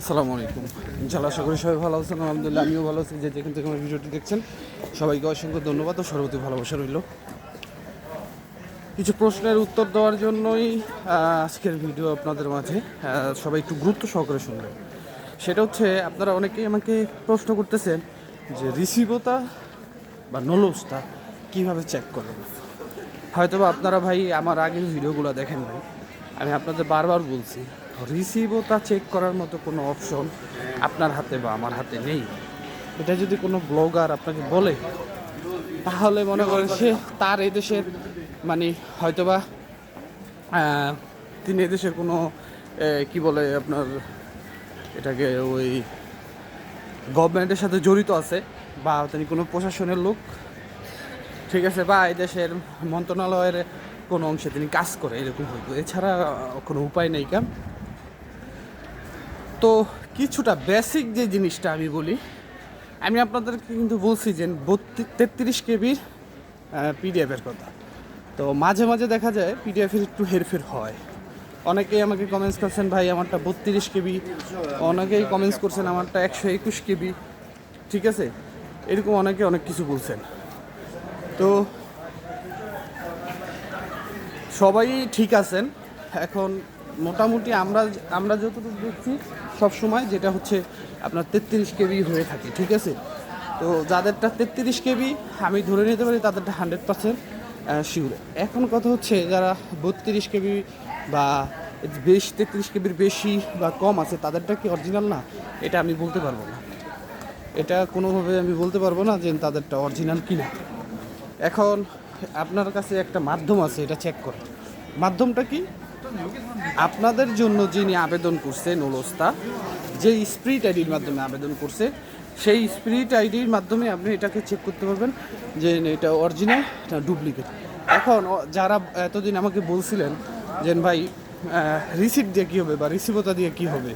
আসসালামু আলাইকুম। ইনশাল্লাহ করি সবাই ভালো আছেন, আলহামদুলিল্লাহ আমিও ভালো আছি। যে যেখান থেকে আমার ভিডিওটি দেখছেন, সবাইকে অসংখ্য ধন্যবাদ ও সর্বতি ভালোবাসা রইল। কিছু প্রশ্নের উত্তর দেওয়ার জন্যই আজকের ভিডিও আপনাদের মাঝে সবাই একটু গুরুত্ব সহকারে শুনবেন। সেটা হচ্ছে, আপনারা অনেকেই আমাকে প্রশ্ন করতেছেন যে রিসিভতা বা নলসটা কীভাবে চেক করবেন হয়তোবা আপনারা ভাই আমার আগের ভিডিওগুলো দেখেন ভাই আমি আপনাদের বারবার বলছি রিসিভতা চেক করার মতো কোনো অপশন আপনার হাতে বা আমার হাতে নেই। এটা যদি কোনো ব্লগার আপনাকে বলে, তাহলে মনে করেন সে তার এই দেশের মানে হয়তোবা তিনি এদেশের কোনো কি বলে আপনার, এটাকে ওই গভর্নমেন্টের সাথে জড়িত আছে বা তিনি কোনো প্রশাসনের লোক, ঠিক আছে, বা দেশের মন্ত্রণালয়ের কোনো অংশে তিনি কাজ করে, এরকম হইতো এছাড়া কোনো উপায় নেই কাম তো কিছুটা বেসিক যে জিনিসটা আমি বলি, আমি আপনাদেরকে কিন্তু বলছি যে বত্রিশ তেত্রিশ কেবির পিডিএফের কথা। তো মাঝে মাঝে দেখা যায় পিডিএফের একটু হেরফের হয়। অনেকেই আমাকে কমেন্টস করছেন, ভাই, আমারটা বত্রিশ কেবি অনেকেই কমেন্টস করছেন, আমারটা একশো একুশ কেবি ঠিক আছে? এরকম অনেকে অনেক কিছু বলছেন। তো সবাই ঠিক আছেন। এখন মোটামুটি আমরা আমরা যতটুকু দেখছি সবসময় যেটা হচ্ছে আপনার তেত্রিশ কেবি হয়ে থাকে, ঠিক আছে? তো যাদেরটা তেত্রিশ কেবি, আমি ধরে নিতে পারি তাদেরটা হান্ড্রেড পার্সেন্ট শিওর এখন কথা হচ্ছে যারা বত্রিশ কেবি বা বেশ তেত্রিশ কেবির বেশি বা কম আছে, তাদেরটা কি অরিজিনাল না? এটা আমি বলতে পারব না। এটা কোনোভাবে আমি বলতে পারব না যে তাদেরটা অরিজিনাল কি না এখন আপনার কাছে একটা মাধ্যম আছে, এটা চেক করে মাধ্যমটা কি? আপনাদের জন্য যিনি আবেদন করছে নোলস্তা যে স্প্রিট আইডির মাধ্যমে আবেদন করছে, সেই স্প্রিট আইডির মাধ্যমে আপনি এটাকে চেক করতে পারবেন যে এটা অরিজিনাল এটা ডুপ্লিকেট এখন যারা এতদিন আমাকে বলছিলেন যে, ভাই রিসিপ্ট দিয়ে কী হবে বা রিসিভতা দিয়ে কী হবে?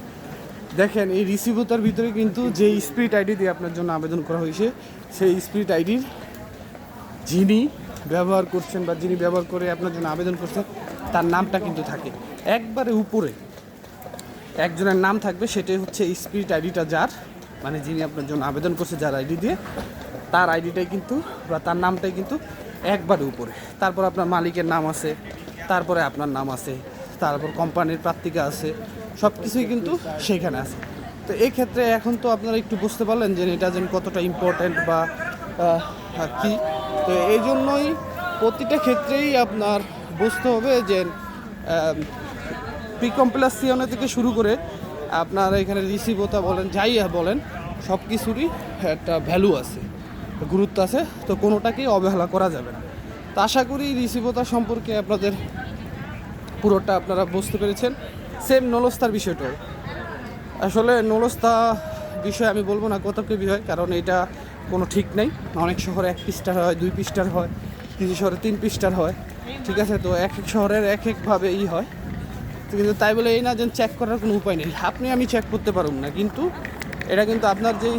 দেখেন, এই রিসিভতার ভিতরে কিন্তু যে স্প্রিট আইডি দিয়ে আপনার জন্য আবেদন করা হয়েছে, সেই স্প্রিট আইডির যিনি ব্যবহার করছেন বা যিনি ব্যবহার করে আপনার জন্য আবেদন করছেন তার নামটা কিন্তু থাকে। একবারে উপরে একজনের নাম থাকবে, সেটাই হচ্ছে স্পিরিট আইডিটা যার মানে যিনি আপনার জন্য আবেদন করছে যার আইডি দিয়ে, তার আইডিটাই কিন্তু বা তার নামটাই কিন্তু একবারে উপরে। তারপর আপনার মালিকের নাম আছে, তারপরে আপনার নাম আছে, তারপর কোম্পানির প্রার্থিকা আছে সব কিছুই কিন্তু সেখানে আছে। তো এই ক্ষেত্রে এখন তো আপনারা একটু বুঝতে পারলেন যে এটা যেন কতটা ইম্পর্ট্যান্ট বা কি। তো এই জন্যই প্রতিটা ক্ষেত্রেই আপনার বুঝতে হবে যে প্রিকম্পিলাসিয়নে থেকে শুরু করে আপনার এখানে রিসিভতা বলেন, যাই বলেন, সব কিছুরই একটা ভ্যালু আছে, গুরুত্ব আছে, তো কোনোটাকেই অবহেলা করা যাবে না। তো আশা করি রিসিভতা সম্পর্কে আপনাদের পুরোটা আপনারা বুঝতে পেরেছেন। সেম নলস্তার বিষয়টাও। আসলে নলস্তা বিষয়ে আমি বলব না কত কেবি হয় কারণ এটা কোনো ঠিক নেই। অনেক শহরে এক পৃষ্ঠার হয়, দুই পৃষ্ঠার হয় কিছু শহরে তিন পৃষ্ঠার হয়। ঠিক আছে, তো এক এক শহরের এক একভাবে ই হয়। কিন্তু তাই বলে এই না যে চেক করার কোনো উপায় নেই। আপনি আমি চেক করতে পারব না, কিন্তু এটা কিন্তু আপনার যেই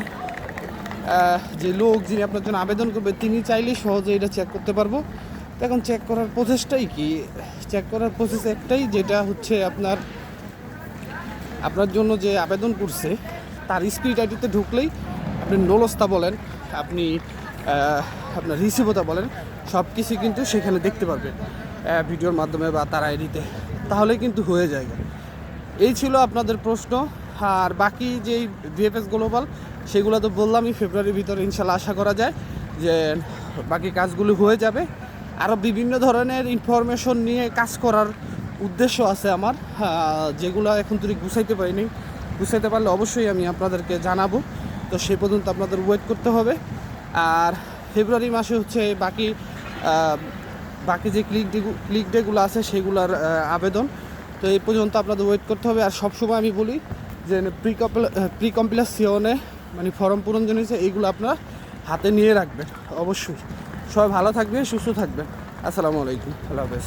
যে লোক যিনি আপনার জন্য আবেদন করবে, তিনি চাইলেই সহজে এটা চেক করতে পারব। এখন চেক করার প্রসেসটাই কি? চেক করার প্রসেস একটাই, যেটা হচ্ছে আপনার আপনার জন্য যে আবেদন করছে, তার স্পিড আইডিতে ঢুকলেই আপনি নোলস্তা বলেন, আপনি আপনার রিসিভতা বলেন সব কিছু কিন্তু সেখানে দেখতে পারবেন ভিডিওর মাধ্যমে বা তার আইডিতে। তাহলে কিন্তু হয়ে যায়। এই ছিল আপনাদের প্রশ্ন। আর বাকি যেই ভিএফএস গ্লোবাল সেগুলো তো বললামই ফেব্রুয়ারির ভিতরে ইনশাল্লাহ আশা করা যায় যে বাকি কাজগুলো হয়ে যাবে। আরও বিভিন্ন ধরনের ইনফরমেশন নিয়ে কাজ করার উদ্দেশ্য আছে আমার। যেগুলো এখন তুই গুছাইতে পারিনি। গুছাইতে পারলে অবশ্যই আমি আপনাদেরকে জানাব। তো সেই পর্যন্ত আপনাদের ওয়েট করতে হবে। আর ফেব্রুয়ারি মাসে হচ্ছে বাকি বাকি যে ক্লিক ক্লিক ডেগুলো আছে সেগুলোর আবেদন। তো এই পর্যন্ত আপনাদের ওয়েট করতে হবে। আর সবসময় আমি বলি যে প্রি প্রি কম্পিলাসিয়নে মানে ফর্ম পূরণ জিনিস এইগুলো আপনারা হাতে নিয়ে রাখবেন, অবশ্যই। সবাই ভালো থাকবে সুস্থ থাকবেন। আসসালামু আলাইকুম। আল্লাহ হাফেজ।